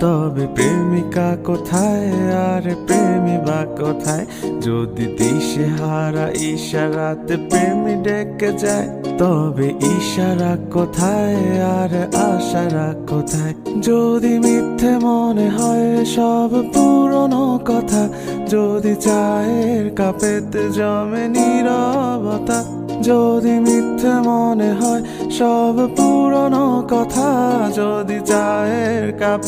তবে প্রেমিকা কোথায়? আর প্রেমী বা কোথায়? যদি দিশে হারা ইশারাতে প্রেমী ডেকে যায়, তবে ইশারা কোথায়? আর আশারা কোথায়? যদি মিথ্যে মনে হয় সব পুরনো কথা, যদি চায়ের কাপেতে জমে নীরবতা, যদি মিথ্যে মনে হয় সব পুরনো কথা, যদি চায়ের কাপে